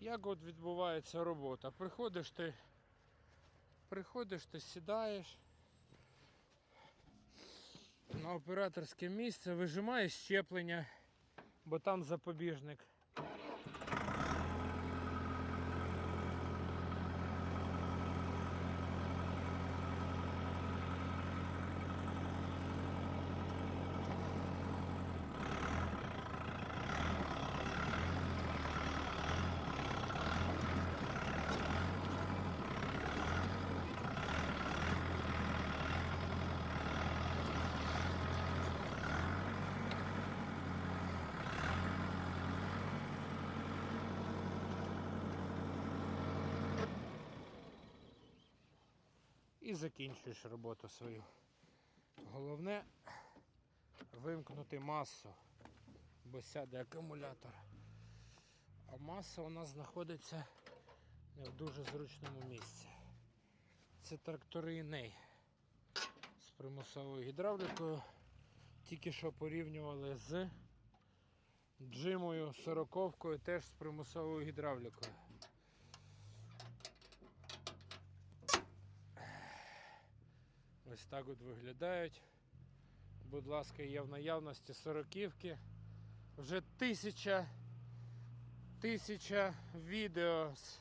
Як от відбувається робота? Приходиш ти, приходиш ти, сідаєш на операторське місце, вижимаєш щеплення, бо там запобіжник. І закінчуєш роботу свою. Головне вимкнути масу, бо сяде акумулятор. А маса у нас знаходиться не в дуже зручному місці. Це трактори Іней з примусовою гідравлікою. Тільки що порівнювали з джимою сороковкою теж з примусовою гідравлікою. Ось так от виглядають. Будь ласка, є в наявності сороківки. Вже тисяча, тисяча відео з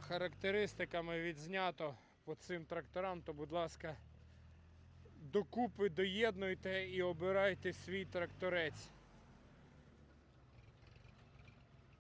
характеристиками відзнято по цим тракторам, то будь ласка, докупи доєднуйте і обирайте свій тракторець.